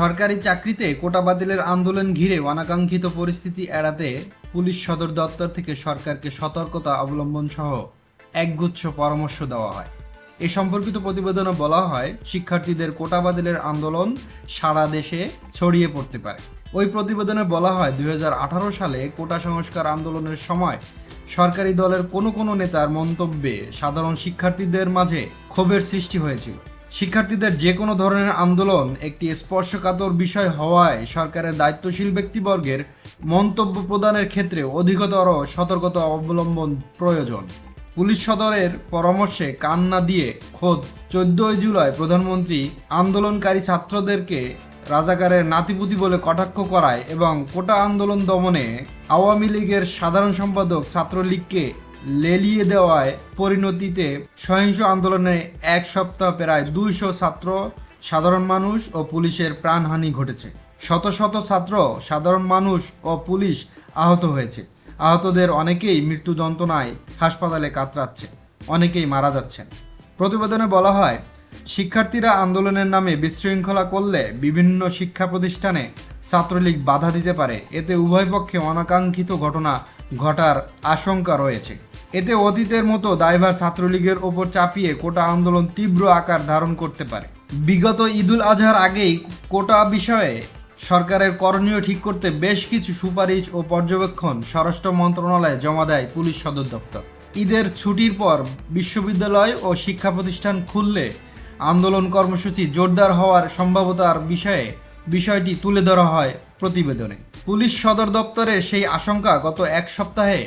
সরকারি চাকরিতে কোটা বাতিলের আন্দোলন ঘিরে অনাকাঙ্ক্ষিত পরিস্থিতি এড়াতে পুলিশ সদর দপ্তর থেকে সরকারকে সতর্কতা অবলম্বন সহ একগুচ্ছ পরামর্শ দেওয়া হয়। এ সম্পর্কিত প্রতিবেদনে বলা হয়, শিক্ষার্থীদের কোটা বাতিলের আন্দোলন সারা দেশে ছড়িয়ে পড়তে পারে। ওই প্রতিবেদনে বলা হয়, দুই হাজার আঠারো সালে কোটা সংস্কার আন্দোলনের সময় সরকারি দলের কোনো কোনো নেতার মন্তব্যে সাধারণ শিক্ষার্থীদের মাঝে ক্ষোভের সৃষ্টি হয়েছিল। শিক্ষার্থীদের যে কোনো ধরনের আন্দোলন একটি স্পর্শকাতর বিষয় হওয়ায় সরকারের দায়িত্বশীল ব্যক্তিবর্গের মন্তব্য প্রদানের ক্ষেত্রে অধিকতর সতর্কতা অবলম্বন প্রয়োজন। পুলিশ সদরের পরামর্শে কান না দিয়ে খোদ চোদ্দই জুলাই প্রধানমন্ত্রী আন্দোলনকারী ছাত্রদেরকে রাজাকারের নাতিপুতি বলে কটাক্ষ করায় এবং কোটা আন্দোলন দমনে আওয়ামী লীগের সাধারণ সম্পাদক ছাত্রলীগকে লেলিয়ে দেওয়ায় পরিণতিতে সহিংস আন্দোলনে এক সপ্তাহ প্রায় দুইশো ছাত্র, সাধারণ মানুষ ও পুলিশের প্রাণহানি ঘটেছে। শত শত ছাত্র, সাধারণ মানুষ ও পুলিশ আহত হয়েছে। আহতদের অনেকেই মৃত্যু যন্ত্রণায় হাসপাতালে কাতরাচ্ছে, অনেকেই মারা যাচ্ছেন। প্রতিবেদনে বলা হয়, শিক্ষার্থীরা আন্দোলনের নামে বিশৃঙ্খলা করলে বিভিন্ন শিক্ষা প্রতিষ্ঠানে ছাত্রলীগ বাধা দিতে পারে। এতে উভয় পক্ষে অনাকাঙ্ক্ষিত ঘটনা ঘটার আশঙ্কা রয়েছে। এতে অতীতের মতো দায়ভার ছাত্রলীগের ওপর চাপিয়ে কোটা আন্দোলন তীব্র আকার ধারণ করতে পারে। বিগত ঈদুল আজহার আগেই কোটা বিষয়ে সরকারের করণীয় ঠিক করতে বেশ কিছু সুপারিশ ও পর্যবেক্ষণ স্বরাষ্ট্র মন্ত্রণালয়ে জমা দেয় পুলিশ সদর দপ্তর। ঈদের ছুটির পর বিশ্ববিদ্যালয় ও শিক্ষা প্রতিষ্ঠান খুললে আন্দোলন কর্মসূচি জোরদার হওয়ার সম্ভাবতার বিষয়ে বিষয়টি তুলে ধরা হয় প্রতিবেদনে। পুলিশ সদর দপ্তরের সেই আশঙ্কা গত এক সপ্তাহে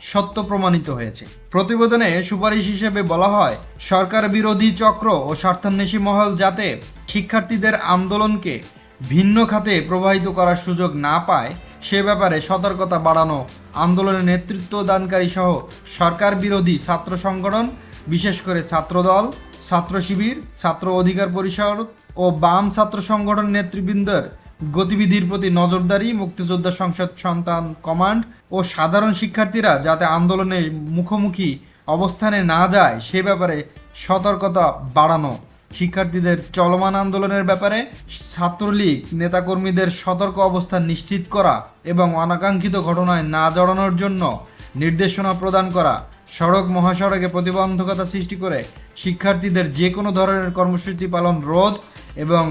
সত্য প্রমাণিত হয়েছে। প্রতিবেদনে সুপারিশ হিসেবে বলা হয়, সরকার বিরোধী চক্র ও স্বার্থান্বেষী মহল যাতে শিক্ষার্থীদের আন্দোলনকে ভিন্ন খাতে প্রবাহিত করার সুযোগ না পায়, সে ব্যাপারে সতর্কতা বাড়ানো আন্দোলনে নেতৃত্ব দানকারী সহ সরকার বিরোধী ছাত্র সংগঠন, বিশেষ করে ছাত্রদল, ছাত্র শিবির, ছাত্র অধিকার পরিষদ ও বাম ছাত্র সংগঠন নেতৃবৃন্দের গতিবিধির প্রতি নজরদারি, মুক্তিযোদ্ধা সংসদ সন্তান কমান্ড ও সাধারণ শিক্ষার্থীরা যাতে আন্দোলনে মুখোমুখি অবস্থানে না যায়, সে ব্যাপারে সতর্কতা বাড়ানো। শিক্ষার্থীদের চলমান আন্দোলনের ব্যাপারে ছাত্রলীগ নেতাকর্মীদের সতর্ক অবস্থান নিশ্চিত করা এবং অনাকাঙ্ক্ষিত ঘটনায় না জড়ানোর জন্য নির্দেশনা প্রদান করা, সড়ক মহাসড়কে প্রতিবন্ধকতা সৃষ্টি করে শিক্ষার্থীদের যে কোনো ধরনের কর্মসূচি পালন রোধ এবং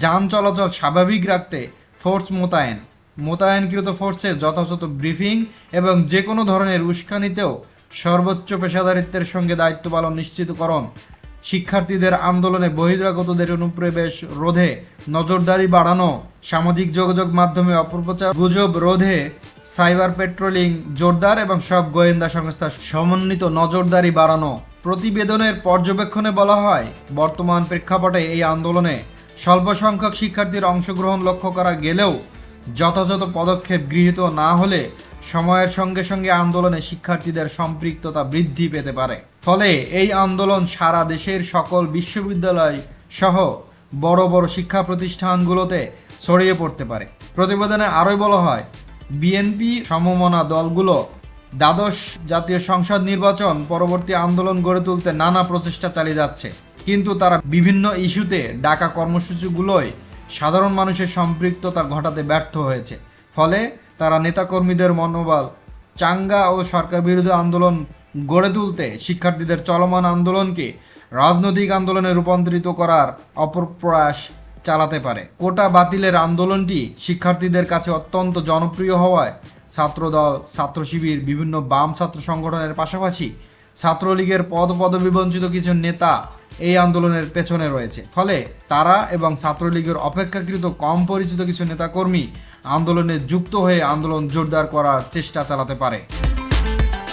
যান চলাচল স্বাভাবিক রাখতে ফোর্স মোতায়েন। মোতায়েনকৃত ফোর্সের যথাযথ ব্রিফিং এবং যে কোনো ধরনের উস্কানিতেও সর্বোচ্চ পেশাদারিত্বের সঙ্গে দায়িত্ব পালন নিশ্চিতকরণ। শিক্ষার্থীদের আন্দোলনে বহিরাগতদের অনুপ্রবেশ রোধে নজরদারি বাড়ানো, সামাজিক যোগাযোগ মাধ্যমে অপপ্রচার গুজব রোধে সাইবার পেট্রোলিং, জোরদার এবং সব গোয়েন্দা সংস্থার সমন্বিত নজরদারি বাড়ানো। প্রতিবেদনের পর্যবেক্ষণে বলা হয়, বর্তমান প্রেক্ষাপটে এই আন্দোলনে স্বল্প সংখ্যক শিক্ষার্থীর অংশগ্রহণ লক্ষ্য করা গেলেও যথাযথ পদক্ষেপ গৃহীত না হলে সময়ের সঙ্গে সঙ্গে আন্দোলনে শিক্ষার্থীদের সম্পৃক্ততা বৃদ্ধি পেতে পারে। ফলে এই আন্দোলন সারা দেশের সকল বিশ্ববিদ্যালয় সহ বড় বড় শিক্ষা প্রতিষ্ঠানগুলোতে ছড়িয়ে পড়তে পারে। প্রতিবেদনে আরোই বলা হয়, বিএনপি সমমনা দলগুলো দ্বাদশ জাতীয় সংসদ নির্বাচন পরবর্তী আন্দোলন গড়ে তুলতে নানা প্রচেষ্টা চালিয়ে যাচ্ছে। কিন্তু তারা বিভিন্ন ইস্যুতে ডাকা কর্মসূচিগুলোয় সাধারণ মানুষের সম্পৃক্ততা ঘটাতে ব্যর্থ হয়েছে। ফলে তারা নেতাকর্মীদের মনোবল, চাঙ্গা ও সরকার বিরোধী আন্দোলন গড়ে তুলতে শিক্ষার্থীদের চলমান আন্দোলনকে রাজনৈতিক আন্দোলনে রূপান্তরিত করার অপপ্রয়াস চালাতে পারে। কোটা বাতিলের আন্দোলনটি শিক্ষার্থীদের কাছে অত্যন্ত জনপ্রিয় হওয়ায় ছাত্রদল ছাত্র শিবির বিভিন্ন বাম ছাত্র সংগঠনের পাশাপাশি ছাত্রলীগের পদ পদবি বঞ্চিত কিছু নেতা এই আন্দোলনের পেছনে রয়েছে। ফলে তারা এবং ছাত্রলীগের অপেক্ষাকৃত কম পরিচিত কিছু নেতাকর্মী আন্দোলনে যুক্ত হয়ে আন্দোলন জোরদার করার চেষ্টা চালাতে পারে।